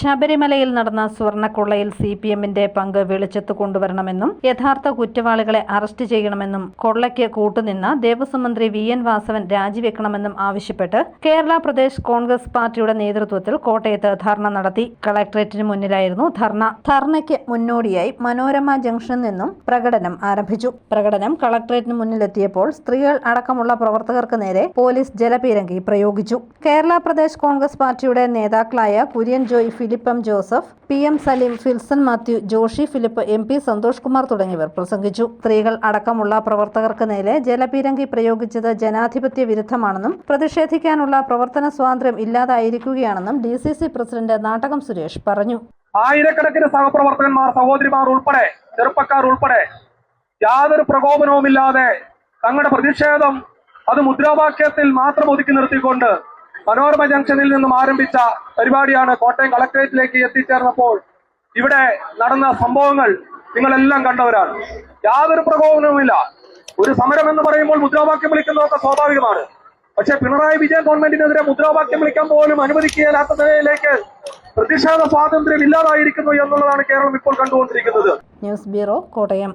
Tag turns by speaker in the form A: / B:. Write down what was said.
A: ശബരിമലയിൽ നടന്ന സ്വർണക്കൊള്ളയിൽ C P എമ്മിന്റെ പങ്ക് വെളിച്ചത്ത് കൊണ്ടുവരണമെന്നും യഥാർത്ഥ കുറ്റവാളികളെ അറസ്റ്റ് ചെയ്യണമെന്നും കൊള്ളയ്ക്ക് കൂട്ടുനിന്ന ദേവസ്വം മന്ത്രി വി എൻ വാസവൻ രാജിവെക്കണമെന്നും ആവശ്യപ്പെട്ട് കേരള പ്രദേശ് കോൺഗ്രസ് പാർട്ടിയുടെ നേതൃത്വത്തിൽ കോട്ടയത്ത് ധർണ നടത്തി. കളക്ടറേറ്റിന് മുന്നിലായിരുന്നു ധർണ. ധർണയ്ക്ക് മുന്നോടിയായി മനോരമ ജംഗ്ഷനിൽ നിന്നും പ്രകടനം ആരംഭിച്ചു. പ്രകടനം കളക്ടറേറ്റിന് മുന്നിലെത്തിയപ്പോൾ സ്ത്രീകൾ അടക്കമുള്ള പ്രവർത്തകർക്ക് നേരെ പോലീസ് ജലപീരങ്കി പ്രയോഗിച്ചു. കേരള പ്രദേശ് കോൺഗ്രസ് പാർട്ടിയുടെ നേതാക്കളായ Kurian Joy Philip Joseph P M Saleem Filson Mathew Joshi Philip M P Santhosh Kumar തുടങ്ങിയവർ പ്രസംഗിച്ചു. സ്ത്രീകൾ അടക്കമുള്ള പ്രവർത്തകർക്ക് നേരെ ജലപീരങ്കി പ്രയോഗിച്ചത് ജനാധിപത്യ വിരുദ്ധമാണെന്നും പ്രതിഷേധിക്കാനുള്ള പ്രവർത്തന സ്വാതന്ത്ര്യം ഇല്ലാതായിരിക്കുകയാണെന്നും D C C president Nattakom Suresh പറഞ്ഞു.
B: ആയിരക്കണക്കിന് സഹപ്രവർത്തകന്മാർ സഹോദരിമാർ ഉൾപ്പെടെ ചെറുപ്പക്കാർ ഉൾപ്പെടെ യാതൊരു പ്രകോപനവുമില്ലാതെ തങ്ങളുടെ പ്രതിഷേധം അത് മുദ്രാവാക്യത്തിൽ മാത്രം ഒതുക്കി നിർത്തിക്കൊണ്ട് മനോരമ ജംഗ്ഷനിൽ നിന്നും ആരംഭിച്ച പരിപാടിയാണ് കോട്ടയം കളക്ടറേറ്റിലേക്ക് എത്തിച്ചേർന്നപ്പോൾ ഇവിടെ നടന്ന സംഭവങ്ങൾ നിങ്ങളെല്ലാം കണ്ടവരാണ്. യാതൊരു പ്രകോപനവുമില്ല. ഒരു സമരം എന്ന് പറയുമ്പോൾ മുദ്രാവാക്യം വിളിക്കുന്നതൊക്കെ സ്വാഭാവികമാണ്. പക്ഷെ പിണറായി വിജയൻ ഗവൺമെന്റിനെതിരെ മുദ്രാവാക്യം വിളിക്കാൻ പോലും അനുവദിക്കുകയില്ലാത്ത നിലയിലേക്ക് പ്രതിഷേധ സ്വാതന്ത്ര്യം ഇല്ലാതായിരിക്കുന്നു എന്നുള്ളതാണ് കേരളം ഇപ്പോൾ കണ്ടുകൊണ്ടിരിക്കുന്നത്.
A: News bureau Kottayam.